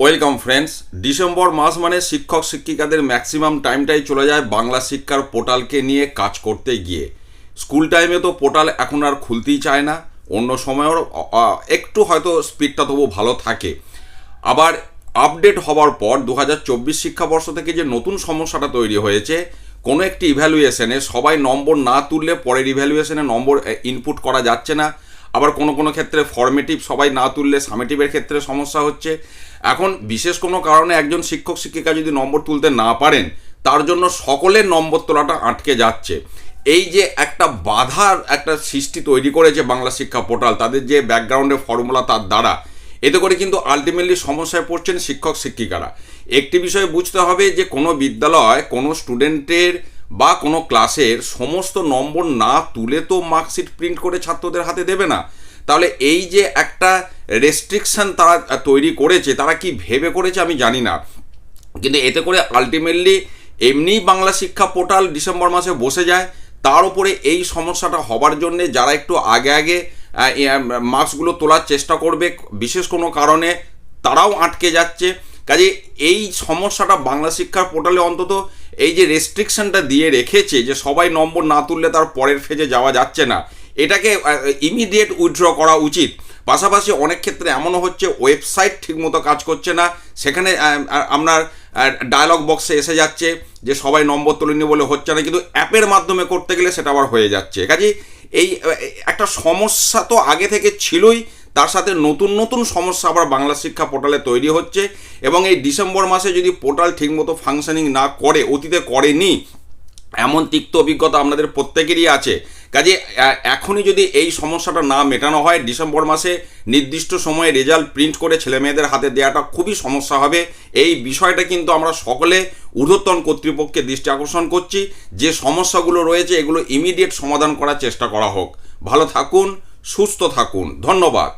Welcome friends December মাস মানে শিক্ষক শিক্ষিকাদের ম্যাক্সিমাম টাইমটাই চলে যায় বাংলা শিক্ষার পোর্টালকে নিয়ে কাজ করতে গিয়ে। স্কুল টাইমে তো পোর্টাল এখন আর খুলতেই চায় না। অন্য সময়েও আহ, একটু হয়তো স্পিডটা তবু ভালো থাকে। আবার আপডেট হওয়ার পর দু হাজার চব্বিশ শিক্ষাবর্ষ থেকে যে নতুন সমস্যাটা তৈরি হয়েছে কোনো একটি ইভ্যালুয়েশনে সবাই নম্বর না তুললে পরের ইভ্যালুয়েশনে নম্বর ইনপুট করা যাচ্ছে না। আবার কোনো কোনো ক্ষেত্রে ফর্মেটিভ সবাই না তুললে সামেটিভের ক্ষেত্রে সমস্যা হচ্ছে। এখন বিশেষ কোনো কারণে একজন শিক্ষক, শিক্ষিকা যদি নম্বর তুলতে না পারেন, তার জন্য সকলের নম্বর তোলাটা আটকে যাচ্ছে। এই যে একটা বাধার একটা সৃষ্টি তৈরি করেছে বাংলা শিক্ষা পোর্টাল, তাদের যে ব্যাকগ্রাউন্ডের ফর্মুলা তার দ্বারা, এতে করে কিন্তু আলটিমেটলি সমস্যায় পড়ছেন শিক্ষক, শিক্ষিকারা। একটি বিষয় বুঝতে হবে যে কোনো বিদ্যালয় কোনো স্টুডেন্টের বা কোনো ক্লাসের সমস্ত নম্বর না তুলে তো মার্কশিট প্রিন্ট করে ছাত্রদের হাতে দেবে না। তাহলে এই যে একটা রেস্ট্রিকশন তারা তৈরি করেছে, তারা কি ভেবে করেছে আমি জানি না। কিন্তু এতে করে আলটিমেটলি এমনিই বাংলা শিক্ষা পোর্টাল ডিসেম্বর মাসে বসে যায়। তার উপরে এই সমস্যাটা হবার জন্যে যারা একটু আগে আগে মার্কসগুলো তোলার চেষ্টা করবে, বিশেষ কোনো কারণে তারাও আটকে যাচ্ছে। কাজে এই সমস্যাটা বাংলা শিক্ষার পোর্টালে অন্তত এই যে রেস্ট্রিকশনটা দিয়ে রেখেছে যে সবাই নম্বর না তুললে তার পরের ফেজে যাওয়া যাচ্ছে না, এটাকে ইমিডিয়েট উইথড্র করা উচিত। পাশাপাশি অনেক ক্ষেত্রে এমনও হচ্ছে ওয়েবসাইট ঠিকমতো কাজ করছে না। সেখানে আপনার ডায়লগ বক্সে এসে যাচ্ছে যে সবাই নম্বর তোলেনি বলে হচ্ছে না, কিন্তু অ্যাপের মাধ্যমে করতে গেলে সেটা আবার হয়ে যাচ্ছে। কাজে এই একটা সমস্যা তো আগে থেকে ছিলই তার সাথে নতুন নতুন সমস্যা আবার বাংলা শিক্ষা পোর্টালে তৈরি হচ্ছে এবং এই ডিসেম্বর মাসে যদি পোর্টাল ঠিকমতো ফাংশনিং না করে, অতীতে করেনি, এমন তিক্ত অভিজ্ঞতা আপনাদের প্রত্যেকেরই আছে। কাজে এখনই যদি এই সমস্যাটা না মেটানো হয়, ডিসেম্বর মাসে নির্দিষ্ট সময়ে রেজাল্ট প্রিন্ট করে ছেলে মেয়েদের হাতে দেওয়াটা খুবই সমস্যা হবে। এই বিষয়টা কিন্তু আমরা সকলে ঊর্ধ্বতন কর্তৃপক্ষের দৃষ্টি আকর্ষণ করছি। যে সমস্যাগুলো রয়েছে, এগুলো ইমিডিয়েট সমাধান করার চেষ্টা করা হোক। ভালো থাকুন, সুস্থ থাকুন। ধন্যবাদ।